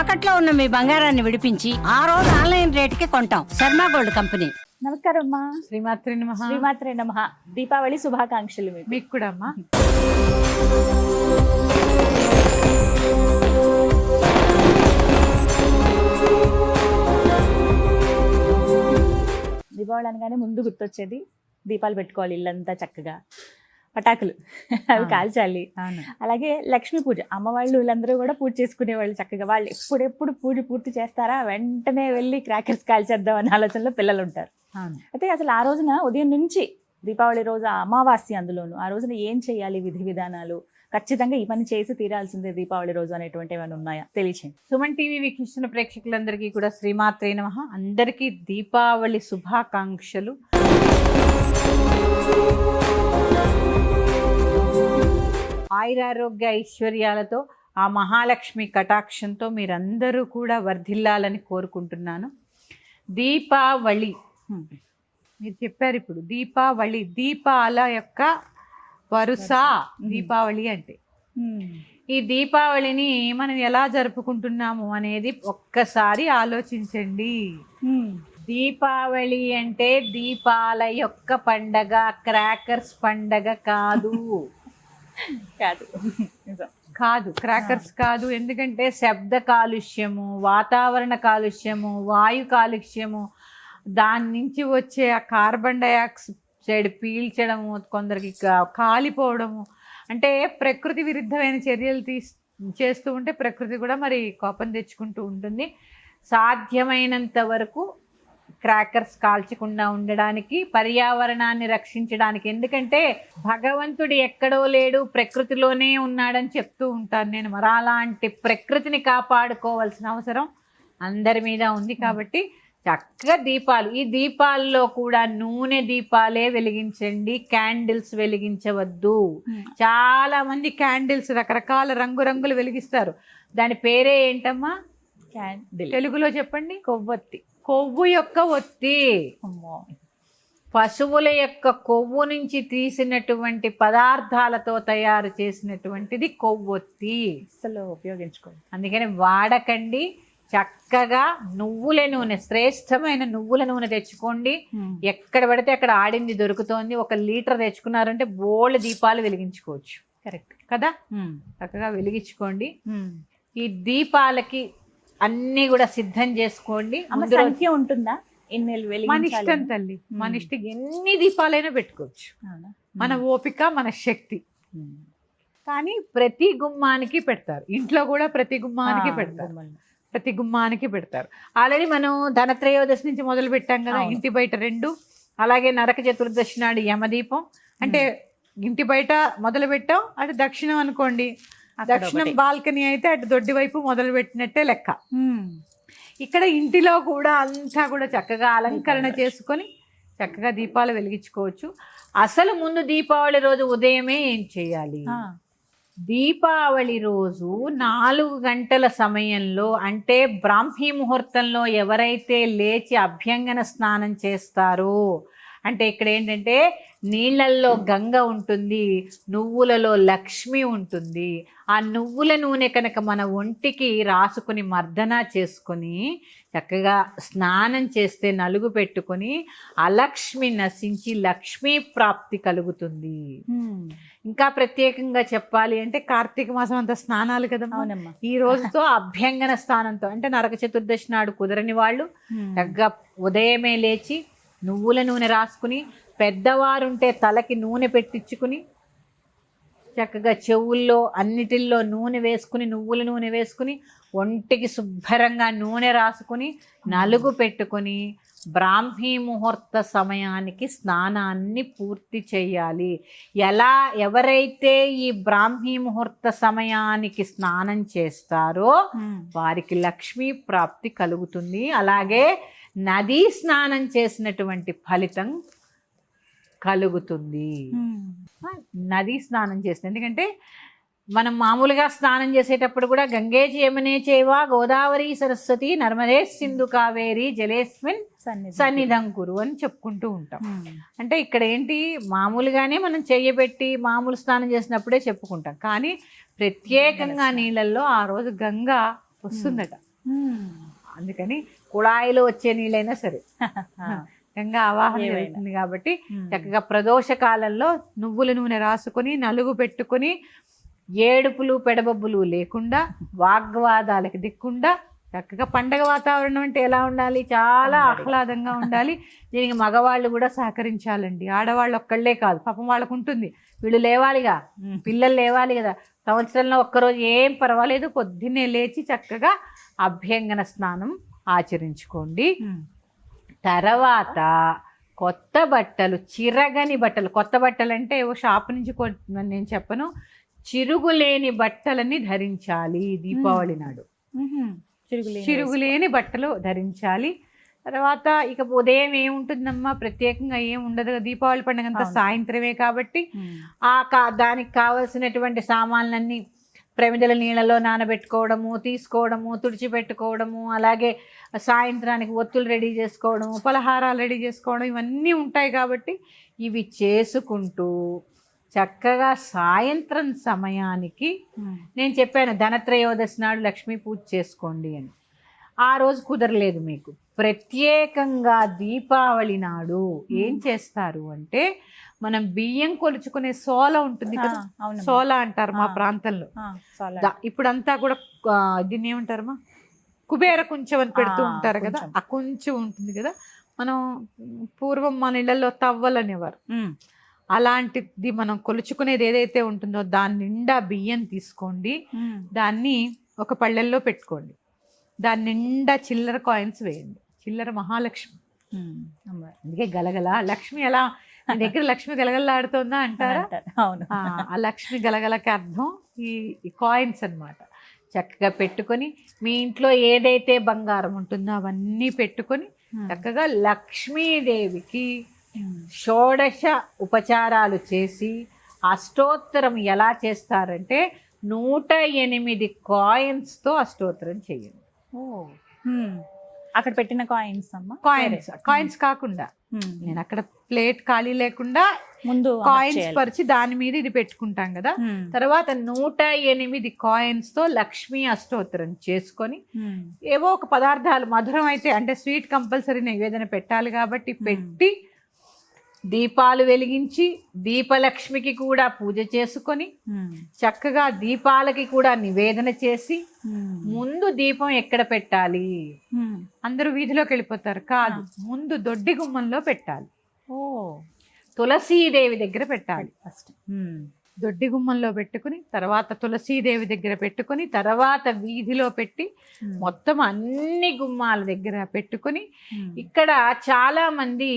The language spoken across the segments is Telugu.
తాకట్లో ఉన్న మీ బంగారాన్ని విడిపించి ఆ రోజు ఆన్లైన్ రేటుకి కొంటాం. Sharma gold company. నమస్కారం అమ్మా శ్రీమాత్రి నమః. శ్రీమాత్రే నమ. దీపావళి శుభాకాంక్షలు మీకు. మీకు కూడా అమ్మా దీపావళి అనగానే ముందు గుర్తొచ్చేది దీపాలు పెట్టుకోవాలి ఇల్లంతా చక్కగా. పటాకులు. అవి. కాల్చాలి. అలాగే లక్ష్మీ పూజ. అమ్మవాళ్ళు వీళ్ళందరూ కూడా పూజ చేసుకునేవాళ్ళు చక్కగా. వాళ్ళు ఎప్పుడెప్పుడు పూజ పూర్తి చేస్తారా? వెంటనే వెళ్ళి క్రాకర్స్ కాల్చేద్దాం అనే ఆలోచనలో పిల్లలు ఉంటారు అయితే అసలు ఆ రోజున ఉదయం నుంచి దీపావళి రోజు అమావాస్య అందులోను ఆ రోజున ఏం చేయాలి? విధి విధానాలు? ఖచ్చితంగా ఈ పని చేసి తీరాల్సిందే దీపావళి రోజు అనేటువంటి ఏమైనా ఉన్నాయా? తెలియచేయండి. సుమన్ టీవీ వీక్షిస్తున్న ప్రేక్షకులందరికీ కూడా శ్రీమాత్రే నమః. అందరికీ దీపావళి శుభాకాంక్షలు. ఆయురారోగ్య ఐశ్వర్యాలతో ఆ మహాలక్ష్మి కటాక్షంతో మీరందరూ కూడా వర్ధిల్లాలని కోరుకుంటున్నాను. దీపావళి. మీరు చెప్పారు ఇప్పుడు దీపావళి దీపాల యొక్క వరుస దీపావళి అంటే. ఈ దీపావళిని మనం ఎలా జరుపుకుంటున్నాము అనేది ఒక్కసారి ఆలోచించండి. దీపావళి అంటే దీపాల యొక్క పండగ క్రాకర్స్ పండగ కాదు. కాదు. కాదు క్రాకర్స్ కాదు. ఎందుకంటే శబ్ద కాలుష్యము వాతావరణ కాలుష్యము వాయు కాలుష్యము దాని నుంచి వచ్చే ఆ కార్బన్ డయాక్సైడ్ పీల్చడము కొందరికి కాలిపోవడము. అంటే ప్రకృతి విరుద్ధమైన చర్యలు తీస్ చేస్తూ ఉంటే ప్రకృతి కూడా మరి కోపం తెచ్చుకుంటూ ఉంటుంది. సాధ్యమైనంత వరకు క్రాకర్స్ కాల్చకుండా ఉండడానికి పర్యావరణాన్ని రక్షించడానికి. ఎందుకంటే భగవంతుడు ఎక్కడో లేడు ప్రకృతిలోనే ఉన్నాడని చెప్తూ ఉంటాను నేను. మరి అలాంటి ప్రకృతిని కాపాడుకోవాల్సిన అవసరం అందరి మీద ఉంది కాబట్టి చక్కగా దీపాలు. ఈ దీపాల్లో కూడా నూనె దీపాలే వెలిగించండి క్యాండిల్స్ వెలిగించవద్దు. చాలా మంది క్యాండిల్స్ రకరకాల రంగురంగులు వెలిగిస్తారు. దాని పేరే ఏంటమ్మా? క్యాండిల్ తెలుగులో చెప్పండి? కొవ్వొత్తి. కొవ్వు యొక్క ఒత్తి. అమ్మో. పశువుల యొక్క కొవ్వు నుంచి తీసినటువంటి పదార్థాలతో తయారు చేసినటువంటిది కొవ్వొత్తి. అసలు ఉపయోగించుకోండి అందుకని వాడకండి. చక్కగా నువ్వుల నూనె శ్రేష్టమైన నువ్వుల నూనె తెచ్చుకోండి. ఎక్కడ పడితే అక్కడ ఆడింది దొరుకుతోంది. ఒక లీటర్ తెచ్చుకున్నారంటే బోల్డ్ దీపాలు వెలిగించుకోవచ్చు. కరెక్ట్. కదా? చక్కగా వెలిగించుకోండి. ఈ దీపాలకి అన్నీ కూడా సిద్ధం చేసుకోండి. సంఖ్య ఉంటుందా? ఎన్ని మన ఇష్టం తల్లి. మన ఇష్టం ఎన్ని దీపాలైనా పెట్టుకోవచ్చు. మన ఓపిక మన శక్తి. కానీ ప్రతి గుమ్మానికి పెడతారు. ఇంట్లో కూడా ప్రతి గుమ్మానికి పెడతారు. ప్రతి గుమ్మానికి పెడతారు. ఆల్రెడీ మనం ధనత్రయోదశి నుంచి మొదలు పెట్టాం కదా. ఇంటి బయట రెండు అలాగే నరక చతుర్దశి నాడు యమదీపం. అంటే ఇంటి బయట మొదలు పెట్టాం అటు దక్షిణం అనుకోండి. దక్షిణం బాల్కనీ అయితే అటు దొడ్డి వైపు మొదలు పెట్టినట్టే లెక్క. ఇక్కడ ఇంటిలో కూడా అంతా కూడా చక్కగా అలంకరణ చేసుకొని చక్కగా దీపాలు వెలిగించుకోవచ్చు. అసలు ముందు దీపావళి రోజు ఉదయమే ఏం చేయాలి? దీపావళి రోజు నాలుగు గంటల సమయంలో అంటే బ్రాహ్మీ ముహూర్తంలో ఎవరైతే లేచి అభ్యంగన స్నానం చేస్తారో అంటే ఇక్కడ ఏంటంటే నీళ్ళల్లో గంగ ఉంటుంది నువ్వులలో లక్ష్మి ఉంటుంది. ఆ నువ్వుల నూనె కనుక మన ఒంటికి రాసుకుని మర్దన చేసుకొని చక్కగా స్నానం చేస్తే నలుగు పెట్టుకొని అలక్ష్మి నశించి లక్ష్మీ ప్రాప్తి కలుగుతుంది. ఇంకా ప్రత్యేకంగా చెప్పాలి అంటే కార్తీక మాసం అంతా స్నానాలు కదా అవునమ్మా. ఈ రోజుతో అభ్యంగన స్థానంతో అంటే నరక చతుర్దశి నాడు కుదరని వాళ్ళు చక్కగా ఉదయమే లేచి నువ్వుల నూనె రాసుకుని పెద్దవారుంటే తలకి నూనె పెట్టించుకుని చక్కగా చెవుల్లో అన్నిటిల్లో నూనె వేసుకుని నువ్వుల నూనె వేసుకుని ఒంటికి శుభ్రంగా నూనె రాసుకుని నలుగు పెట్టుకొని బ్రాహ్మీ ముహూర్త సమయానికి స్నానాన్ని పూర్తి చేయాలి. ఎలా ఎవరైతే ఈ బ్రాహ్మీ ముహూర్త సమయానికి స్నానం చేస్తారో వారికి లక్ష్మీ ప్రాప్తి కలుగుతుంది. అలాగే నదీ స్నానం చేసినటువంటి ఫలితం కలుగుతుంది. నదీ స్నానం చేస్తుంది. ఎందుకంటే మనం మామూలుగా స్నానం చేసేటప్పుడు కూడా గంగేచి యమునే చేవా గోదావరి సరస్వతి నర్మదే సింధు కావేరి జలేస్మిన్ సన్నిధం కురు. అని చెప్పుకుంటూ ఉంటాం. అంటే ఇక్కడ ఏంటి మామూలుగానే మనం చెయ్యబెట్టి మామూలు స్నానం చేసినప్పుడే చెప్పుకుంటాం. కానీ ప్రత్యేకంగా నీళ్ళల్లో ఆ రోజు గంగ వస్తుందట. అందుకని కుళాయిలో వచ్చే నీళ్ళైనా సరే. గంగా ఆవాహన. జరుగుతుంది కాబట్టి. చక్కగా ప్రదోష కాలంలో నువ్వుల నూనె రాసుకొని నలుగు పెట్టుకొని ఏడుపులు పెడబొబ్బులు లేకుండా వాగ్వాదాలకు దిక్కుండా చక్కగా పండగ వాతావరణం అంటే ఎలా ఉండాలి? చాలా ఆహ్లాదంగా ఉండాలి. దీనికి మగవాళ్ళు కూడా సహకరించాలండి. ఆడవాళ్ళు ఒక్కళ్ళే కాదు పాపం వాళ్ళకు ఉంటుంది. వీళ్ళు లేవాలిగా. పిల్లలు లేవాలి కదా. సంవత్సరంలో ఒక్కరోజు ఏం పర్వాలేదు. పొద్దున్నే లేచి చక్కగా అభ్యంగన స్నానం ఆచరించుకోండి. తర్వాత కొత్త బట్టలు చిరగని బట్టలు. కొత్త బట్టలు అంటే ఏవో షాప్ నుంచి నేను చెప్పను. చిరుగులేని బట్టలని ధరించాలి దీపావళి నాడు. చిరుగులేని చిరుగులేని బట్టలు ధరించాలి. తర్వాత ఇక ఉదయం ఏముంటుందమ్మా? ప్రత్యేకంగా ఏం ఉండదు దీపావళి పండుగ అంతా. సాయంత్రమే కాబట్టి. ఆ కా దానికి కావలసినటువంటి సామాన్లన్నీ ప్రమిదల నీళ్ళలో నానబెట్టుకోవడము తీసుకోవడము తుడిచిపెట్టుకోవడము అలాగే సాయంత్రానికి ఒత్తులు రెడీ చేసుకోవడము పలహారాలు రెడీ చేసుకోవడం ఇవన్నీ ఉంటాయి కాబట్టి ఇవి చేసుకుంటూ చక్కగా సాయంత్రం సమయానికి. నేను చెప్పాను ధనత్రయోదశి నాడు లక్ష్మీ పూజ చేసుకోండి అని. ఆ రోజు కుదరలేదు మీకు. ప్రత్యేకంగా దీపావళి నాడు ఏం చేస్తారు అంటే మనం బియ్యం కొలుచుకునే సోల ఉంటుంది కదా. సోల అంటారు మా. ప్రాంతంలో ఇప్పుడంతా కూడా దీన్ని ఏమంటారమ్మా కుబేర కొంచెం అని పెడుతూ ఉంటారు కదా. ఆ కొంచెం ఉంటుంది కదా మనం పూర్వం మన ఇళ్ళలో తవ్వలు అనేవారు ఉమ్. అలాంటిది మనం కొలుచుకునేది ఏదైతే ఉంటుందో దాని నిండా బియ్యం తీసుకోండి. దాన్ని ఒక పళ్ళెల్లో పెట్టుకోండి దాని నిండా చిల్లర కాయిన్స్ వేయండి చిల్లర మహాలక్ష్మి. అందుకే గలగల లక్ష్మి ఎలా దగ్గర లక్ష్మి గలగలాడుతోందా అంటారా. అవును ఆ, లక్ష్మి గలగలకి అర్థం ఈ కాయిన్స్ అన్నమాట చక్కగా పెట్టుకొని మీ ఇంట్లో ఏదైతే బంగారం ఉంటుందో అవన్నీ పెట్టుకొని. చక్కగా లక్ష్మీదేవికి. షోడశ ఉపచారాలు చేసి అష్టోత్తరం ఎలా చేస్తారంటే నూట ఎనిమిది కాయిన్స్తో అష్టోత్తరం చేయండి ఓ. అక్కడ పెట్టిన కాయిన్స్ అమ్మా కాయిన్స్. కాయిన్స్ కాకుండా. నేను అక్కడ ప్లేట్ ఖాళీ లేకుండా ముందు కాయిన్స్. పరిచి దాని మీద ఇది పెట్టుకుంటాం కదా. తర్వాత నూట ఎనిమిది కాయిన్స్తో లక్ష్మీ అష్టోత్తరం చేసుకొని. ఏవో ఒక పదార్థాలు మధురం అయితే అంటే స్వీట్ కంపల్సరీ నివేదన పెట్టాలి కాబట్టి పెట్టి దీపాలు వెలిగించి దీపలక్ష్మికి కూడా పూజ చేసుకొని. చక్కగా దీపాలకి కూడా నివేదన చేసి. ముందు దీపం ఎక్కడ పెట్టాలి. అందరూ వీధిలోకి వెళ్ళిపోతారు కాదు ముందు దొడ్డి గుమ్మంలో పెట్టాలి ఓ తులసీదేవి దగ్గర పెట్టాలి ఫస్ట్. దొడ్డి గుమ్మంలో పెట్టుకుని తర్వాత తులసీదేవి దగ్గర పెట్టుకుని తర్వాత వీధిలో పెట్టి. మొత్తం అన్ని గుమ్మాల దగ్గర పెట్టుకుని. ఇక్కడ చాలా మంది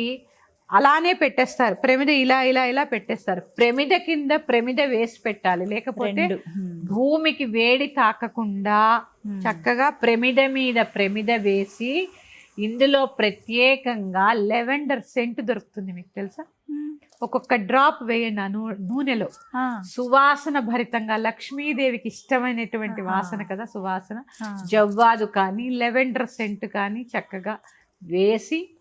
అలానే పెట్టేస్తారు ప్రమిద ఇలా ఇలా ఇలా పెట్టేస్తారు ప్రమిద కింద ప్రమిద వేసి పెట్టాలి లేకపోతే. భూమికి వేడి తాకకుండా. చక్కగా ప్రమిద మీద ప్రమిద వేసి ఇందులో ప్రత్యేకంగా లెవెండర్ సెంట్ దొరుకుతుంది మీకు తెలుసా. ఒక్కొక్క డ్రాప్ వేయండి ఆ నూ- నూనెలో. సువాసన భరితంగా లక్ష్మీదేవికి ఇష్టమైనటువంటి. వాసన కదా సువాసన. జవ్వాదు కానీ లెవెండర్ సెంట్ కానీ చక్కగా వేసి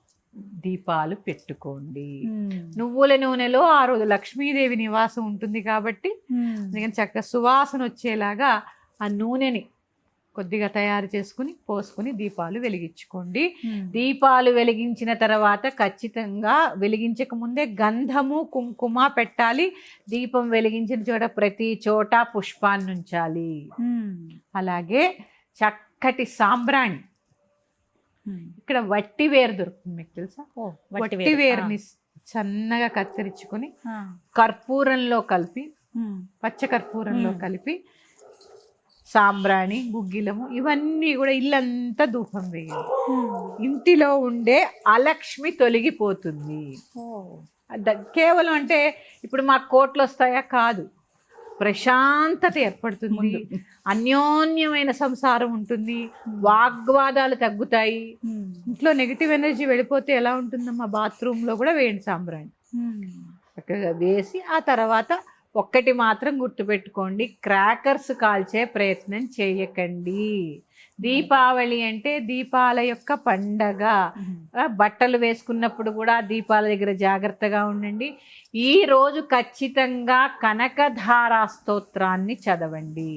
దీపాలు పెట్టుకోండి ఉమ్. నువ్వుల నూనెలో ఆ రోజు లక్ష్మీదేవి నివాసం ఉంటుంది కాబట్టి ఉమ్. అందుకని చక్కగా సువాసన వచ్చేలాగా ఆ నూనెని కొద్దిగా తయారు చేసుకుని పోసుకుని దీపాలు వెలిగించుకోండి ఉమ్. దీపాలు వెలిగించిన తర్వాత ఖచ్చితంగా వెలిగించక ముందే గంధము కుంకుమ పెట్టాలి దీపం వెలిగించిన చోట ప్రతి చోట పుష్పాన్ని ఉంచాలి. అలాగే చక్కటి సాంబ్రాణి. ఇక్కడ వట్టి వేరు దొరుకుతుంది మీకు తెలుసా వట్టి వేరు. వేరుని సన్నగా కత్తిరించుకొని. కర్పూరంలో కలిపి. పచ్చ కర్పూరంలో. కలిపి సాంబ్రాణి గుగ్గిలము ఇవన్నీ కూడా ఇల్లంతా ధూపం వేయాలి. ఇంటిలో ఉండే అలక్ష్మి తొలగిపోతుంది కేవలం అంటే ఇప్పుడు మాకు కోట్లు వస్తాయా కాదు ప్రశాంతత ఏర్పడుతుంది. అన్యోన్యమైన సంసారం ఉంటుంది. వాగ్వాదాలు తగ్గుతాయి. ఇంట్లో నెగిటివ్ ఎనర్జీ వెళ్ళిపోతే ఎలా ఉంటుందమ్మా? బాత్రూంలో కూడా వేయండి సాంబ్రాణి. చక్కగా వేసి ఆ తర్వాత ఒక్కటి మాత్రం గుర్తుపెట్టుకోండి. క్రాకర్స్ కాల్చే ప్రయత్నం చేయకండి. దీపావళి అంటే దీపాల యొక్క పండగ. బట్టలు వేసుకున్నప్పుడు కూడా దీపాల దగ్గర జాగ్రత్తగా ఉండండి. ఈ రోజు ఖచ్చితంగా కనకధారా స్తోత్రాన్ని చదవండి.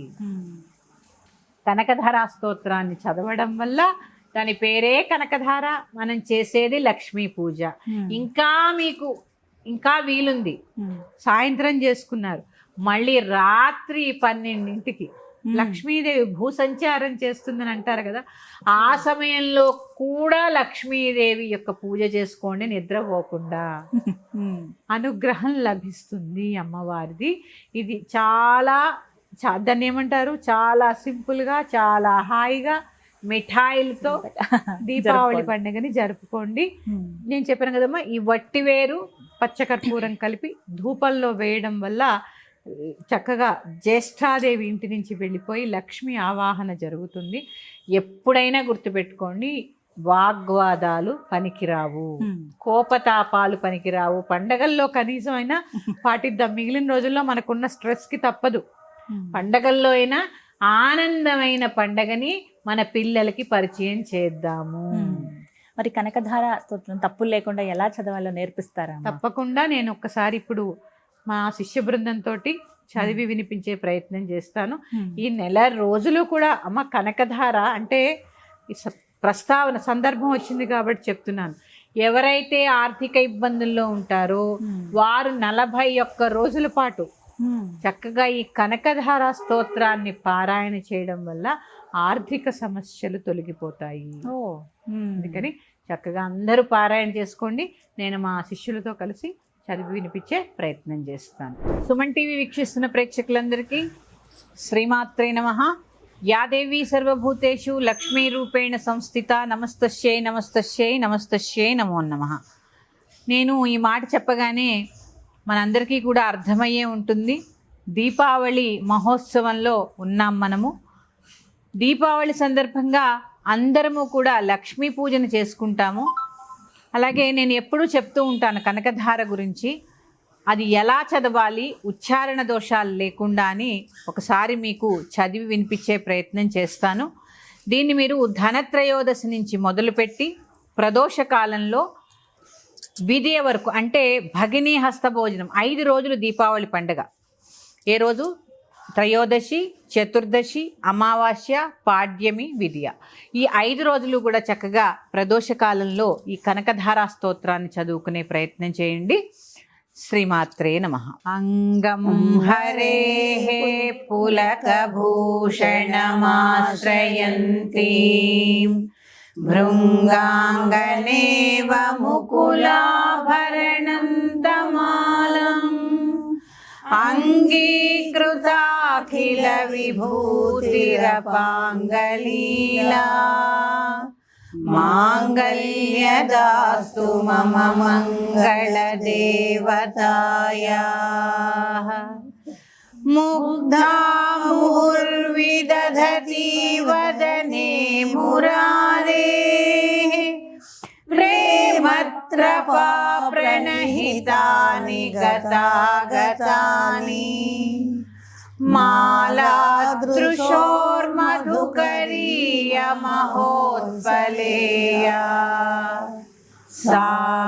కనకధార స్తోత్రాన్ని చదవడం వల్ల దాని పేరే కనకధార మనం చేసేది లక్ష్మీ పూజ. ఇంకా మీకు ఇంకా వీలుంది. సాయంత్రం చేసుకున్నారు. మళ్ళీ రాత్రి పన్నెండింటికి లక్ష్మీదేవి భూ సంచారం చేస్తుందని అంటారు కదా ఆ సమయంలో కూడా లక్ష్మీదేవి యొక్క పూజ చేసుకోండి నిద్రపోకుండా అనుగ్రహం లభిస్తుంది అమ్మవారిది. ఇది చాలా చా- దాన్ని ఏమంటారు? చాలా సింపుల్గా చాలా హాయిగా మిఠాయిలతో దీపావళి పండుగని జరుపుకోండి. నేను చెప్పాను కదమ్మా ఈ వట్టి వేరు పచ్చకర్పూరం కలిపి ధూపంలో వేయడం వల్ల చక్కగా జ్యేష్ఠాదేవి ఇంటి నుంచి వెళ్ళిపోయి లక్ష్మి ఆవాహన జరుగుతుంది. ఎప్పుడైనా గుర్తుపెట్టుకోండి వాగ్వాదాలు పనికిరావు. కోపతాపాలు పనికిరావు. పండగల్లో కనీసం అయినా పాటిద్దాం. మిగిలిన రోజుల్లో మనకున్న స్ట్రెస్కి తప్పదు. పండగల్లో అయినా ఆనందమైన పండగని మన పిల్లలకి పరిచయం చేద్దాము. మరి కనకధార స్తోత్రం తప్పులు లేకుండా ఎలా చదవాలో నేర్పిస్తారా? తప్పకుండా నేను ఒక్కసారి ఇప్పుడు మా శిష్య బృందంతో చదివి వినిపించే ప్రయత్నం చేస్తాను. ఈ నెల రోజులు కూడా అమ్మ కనకధార అంటే ప్రస్తావన సందర్భం వచ్చింది కాబట్టి చెప్తున్నాను. ఎవరైతే ఆర్థిక ఇబ్బందుల్లో ఉంటారో వారు నలభై ఒక్క రోజుల పాటు చక్కగా ఈ కనకధార స్తోత్రాన్ని పారాయణ చేయడం వల్ల ఆర్థిక సమస్యలు తొలగిపోతాయి. అందుకని చక్కగా అందరూ పారాయణ చేసుకోండి. నేను మా శిష్యులతో కలిసి చదివి వినిపించే ప్రయత్నం చేస్తాను. సుమన్ టీవీ వీక్షిస్తున్న ప్రేక్షకులందరికీ శ్రీమాత్రే నమ. యాదేవి సర్వభూతేషు లక్ష్మీ రూపేణ సంస్థిత నమస్తశ్యై నమస్తశ్యై నమస్తశ్యై నమో నమ. నేను ఈ మాట చెప్పగానే మనందరికీ కూడా అర్థమయ్యే ఉంటుంది. దీపావళి మహోత్సవంలో ఉన్నాం మనము. దీపావళి సందర్భంగా అందరము కూడా లక్ష్మీ పూజను చేసుకుంటాము. అలాగే నేను ఎప్పుడూ చెప్తూ ఉంటాను కనకధార గురించి. అది ఎలా చదవాలి? ఉచ్చారణ దోషాలు లేకుండా అని ఒకసారి మీకు చదివి వినిపించే ప్రయత్నం చేస్తాను. దీన్ని మీరు ధనత్రయోదశి నుంచి మొదలుపెట్టి ప్రదోష కాలంలో విధియ వరకు అంటే భగినీ హస్త భోజనం ఐదు రోజులు దీపావళి పండుగ. ఏ రోజు? త్రయోదశి చతుర్దశి అమావాస్య పాడ్యమి విద్య ఈ ఐదు రోజులు కూడా చక్కగా ప్రదోష కాలంలో ఈ కనకధారా స్తోత్రాన్ని చదువుకునే ప్రయత్నం చేయండి. శ్రీమాత్రే నమ. అంగం హరే పులకభూషణమాశ్రయంతి. భృంగాంగనేవ ముకులాభరణం తమాలం. అంగీకృతాఖిల విభూతిరపాంగలీలా మాంగళ్యదాస్తు మమ మంగళదేవతాయా ముగ్ధా ముహుర్విదధతి వదనే మురారే ప్రేమత్రపా ప్రణహితాని గతాగతాని మాలాదృశోర్మధుకరీయ माला मालादृशोर्मधुकरीयमहोत्सलेय सा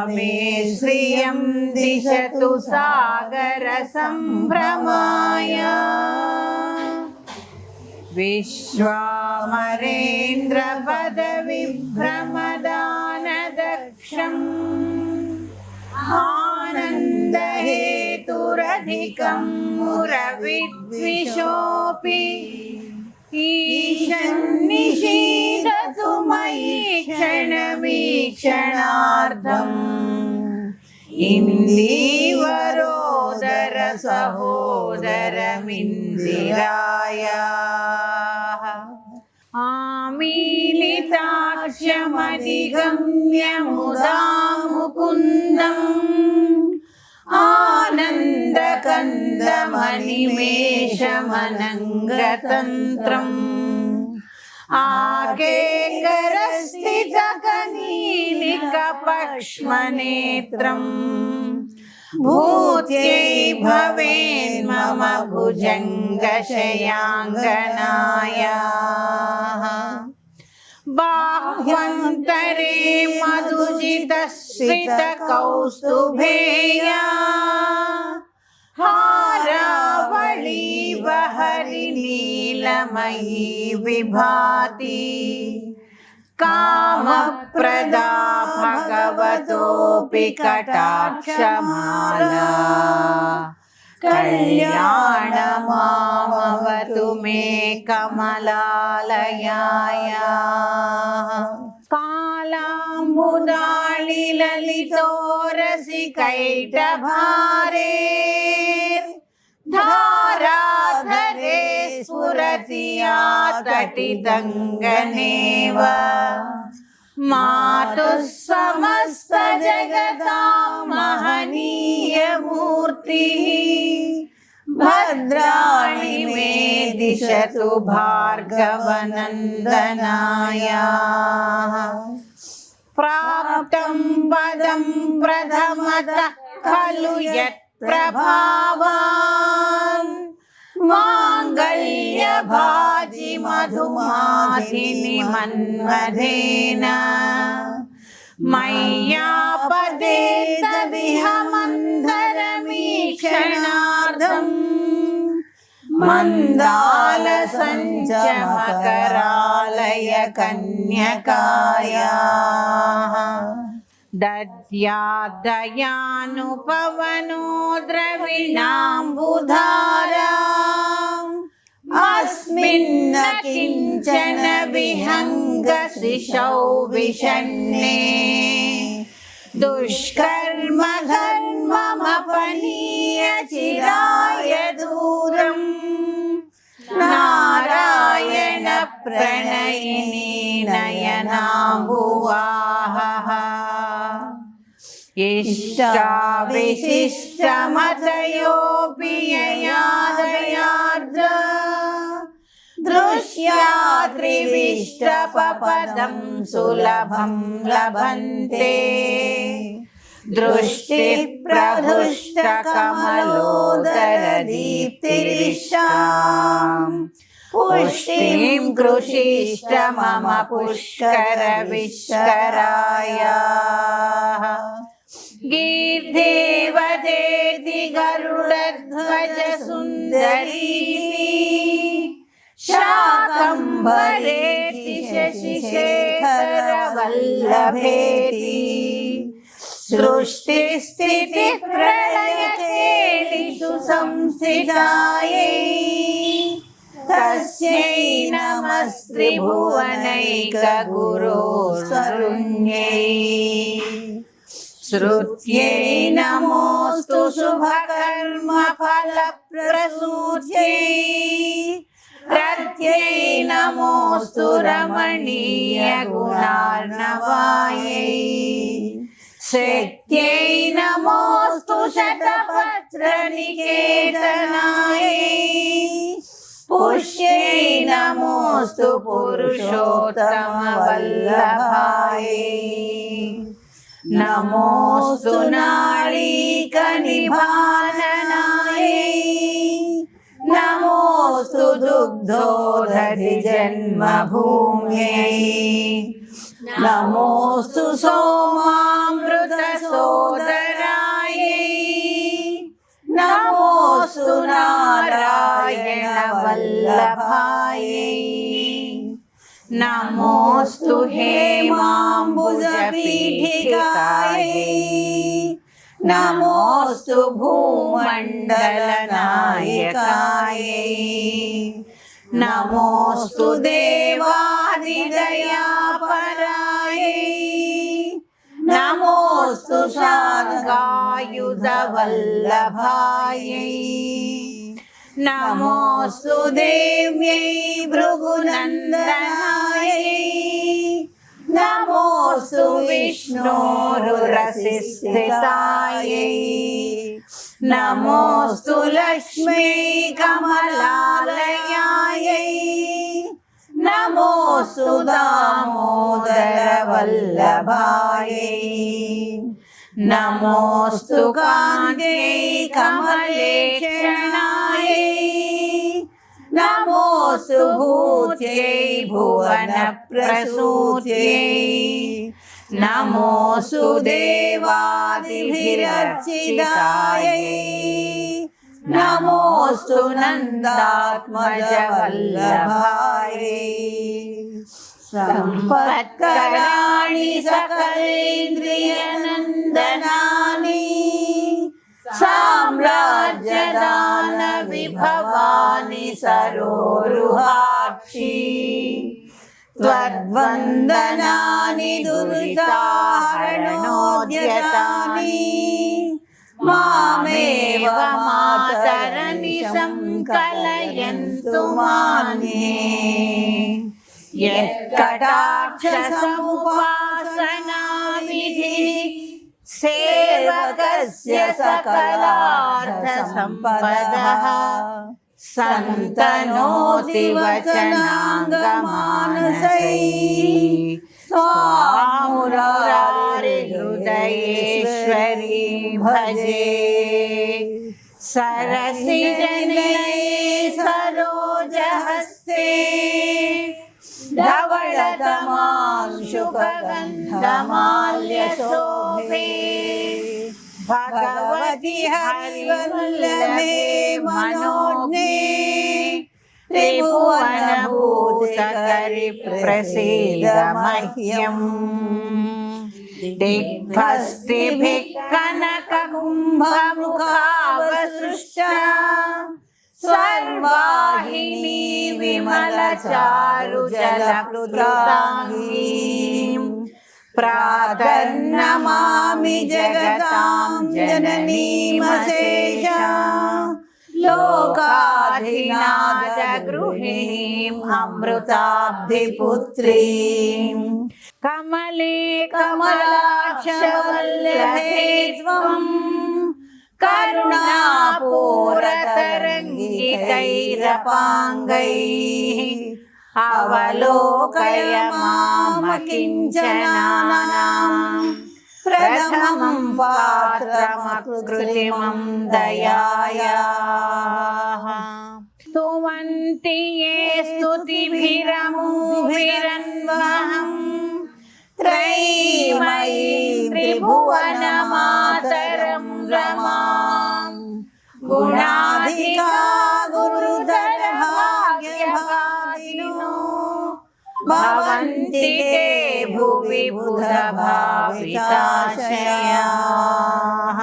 मे श्रियं दिशतु सागरसम्भ्रमाय विश्वामरेन्द्रपदविभ्रमदानदक्षम् आनन्दहे आनन्दहेतुरधिकं मुरविद्विषोऽपि ईशन्निषीदतु मयि क्षणमीक्षणार्धम् इन्दीवरोदर सहोदरमिन्दिराय आमीलिताक्षमधिगम्य मुदा मुकुन्दम् आनन्दकन्दमनिमेषमनङ्गतन्त्रम् आकेकरस्थितकनीलिकपक्ष्मनेत्रम्। भूत्यै भवेन्मम भुजङ्गशयाङ्गनायाः। बाह्वन्तरे मधुजितश्रितकौस्तुभेया हारावळी हरि नीलमयी विभाति। कामप्रदा भगवतोऽपि कटाक्षमाला। कल्याणमामवतु मे कमलालयाय कालाम्बुदाळिललितोरसिकैटभारे धाराधरे स्फुरति या तटिदङ्गनेव मातुः समस्तजगतां महनीयमूर्तिः। भद्राणि मे दिशतु भार्गवनन्दनाय। प्राप्तं पदं प्रथमतः खलु यत्प्रभावान् माङ्गल्यभाजि मधुमाधिनि मन्मथेन मय्यापदे तदिह मन्दरमीक्षणार्धम् मन्दालसञ्चमकरालय कन्यकाया दद्यादयानुपवनो द्रविणाम्बुधारा अस्मिन्न किञ्चन विहङ्गशिशौ विषण्णे दुष्कर्म धर्ममपनीय चिराय दूरम् नारायण प्रणयिनी नयनाम्बुवाहः इष्टाविशिष्टमतयोऽपि ययादयार्द्र दृश्या त्रिविष्टपपदं सुलभं लभन्ते। दृष्टिप्रहृष्टकमलोदरदीप्तिरिष्टाम् पुष्टिं कृषिष्ट मम पुष्करविष्कराय। गीर्देवदेति गरुडध्वज सुन्दरी शाकम्भरेति शशिशेखरवल्लभेति सृष्टिस्थितिप्रलयकेलिषु संस्थितायै तस्यै नमस्त्रिभुवनैकगुरो स्वरुण्यै श्रुत्यै नमोऽस्तु शुभकर्मफलप्रसूत्यै ప్రత్యై నమోస్తు రమణీయ గుణార్ణవాయై. శక్త్యై నమోస్తు శతపత్ర నికేతనాయై పుష్యై నమోస్తు పురుషోత్తమ వల్లభాయ నమోస్తు నాళీక నిభాననాయ. నమో नमोऽस्तु दुग्धोदधि जन्मभूम्यै नमोऽस्तु सोमामृतसोदरायै नमोऽस्तु नारायणवल्लभायै नमोऽस्तु हेमाम्बुजपीठिकायै నమోస్తు భూమండలనాయకాయ. నమోస్తు దేవాదిదయాపరాయ. నమోస్తు శాంగాయుధవల్లభాయ నమోస్తు దేవ్యై భృగునందనాయ. नमोऽस्तु विष्णोरुरसिस्थितायै नमोऽस्तु लक्ष्मी कमलालयायै नमोऽस्तु दामोदरवल्लभायै नमोऽस्तु कान्त्यै कमलेक्षणायै नमोऽस्तु भूत्यै भुवनप्रसूत्यै नमोऽस्तु देवादिभिरर्चितायै नमोऽस्तु नन्दात्मजवल्लभायै सम्पत्कराणि सकलेन्द्रियनन्दनानि साम्राज्यदानविभवानि सरोरुहाक्षी त्वद्वन्दनानि दुरिताहरणोद्यतानि मामेव मातरनि सङ्कलयन्तु मान्ये यत्कटाक्षसमुपासनाविधिः सेवकस्य सकलार्थसम्पदः सन्तनोति वचनाङ्गमानसैः स्वामुरारिहृदयेश्वरी भजे सरसिजने सरोजहस्ते धवळतमांशुकगन्धमाल्यशोभे भगवति हरिवल्लभे मनोज्ञे त्रिभुवनभूतकरि प्रसीद मह्यम् दिग्भस्तिभिः कनककुम्भमुखावसृष्टा सर्वाहिनी विमलचारुजलप्लुताङ्गीम् प्रातर्नमामि जगतां जननीमशेषा लोकाधिनाथगृहिणीम् अमृताब्धिपुत्रीम् कमले कमलाक्षवल्लभे त्वम् करुणापूरतरङ्गितैरपाङ्गैः अवलोकय मामकिञ्चनानाम् प्रथमं पात्रमकृत्रिमं दयायाः स्तुवन्ति ये स्तुतिभिरमुभिरन्वहम् त्रयीमयीं त्रिभुवनमातरं रमाम् गुणाधिका भवन्ति ते भुवि बुधभाविताशयाः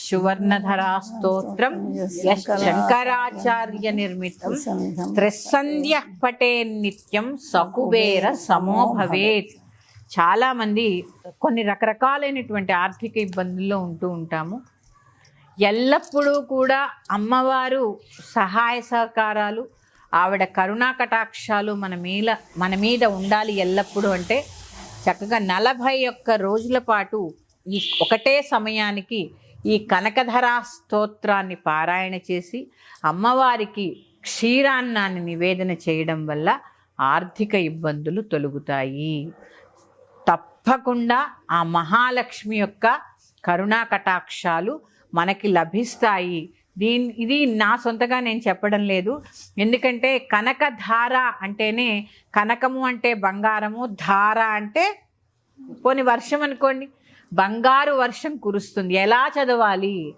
సువర్ణధరా స్తోత్రం శంకరాచార్య నిర్మితం త్రిసంధ్య పటే నిత్యం సకుబేర సమో భవేత్ చాలా మంది కొన్ని రకరకాలైనటువంటి ఆర్థిక ఇబ్బందుల్లో ఉంటూ ఉంటాము ఎల్లప్పుడూ కూడా అమ్మవారు సహాయ సహకారాలు ఆవిడ కరుణా కటాక్షాలు మన మీద మన మీద ఉండాలి ఎల్లప్పుడూ అంటే చక్కగా నలభై ఒక్క రోజుల పాటు ఈ ఒకటే సమయానికి ఈ కనకధరా స్తోత్రాన్ని పారాయణ చేసి అమ్మవారికి క్షీరాన్నాన్ని నివేదన చేయడం వల్ల ఆర్థిక ఇబ్బందులు తొలగుతాయి. తప్పకుండా ఆ మహాలక్ష్మి యొక్క కరుణా కటాక్షాలు మనకి లభిస్తాయి. దీని ఇది నా సొంతగా నేను చెప్పడం లేదు. ఎందుకంటే కనకధార అంటేనే కనకము అంటే బంగారము ధార అంటే పోని వర్షం అనుకోండి. బంగారు వర్షం కురుస్తుంది. ఎలా చదవాలి?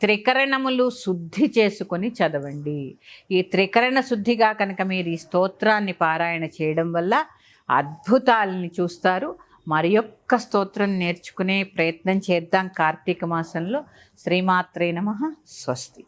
త్రికరణములు శుద్ధి చేసుకొని చదవండి. ఈ త్రికరణ శుద్ధిగా కనుక మీరు ఈ స్తోత్రాన్ని పారాయణ చేయడం వల్ల అద్భుతాలని చూస్తారు. మరి యొక్క స్తోత్రం నేర్చుకునే ప్రయత్నం చేద్దాం కార్తీక మాసంలో. శ్రీమాత్రే నమ. స్వస్తి.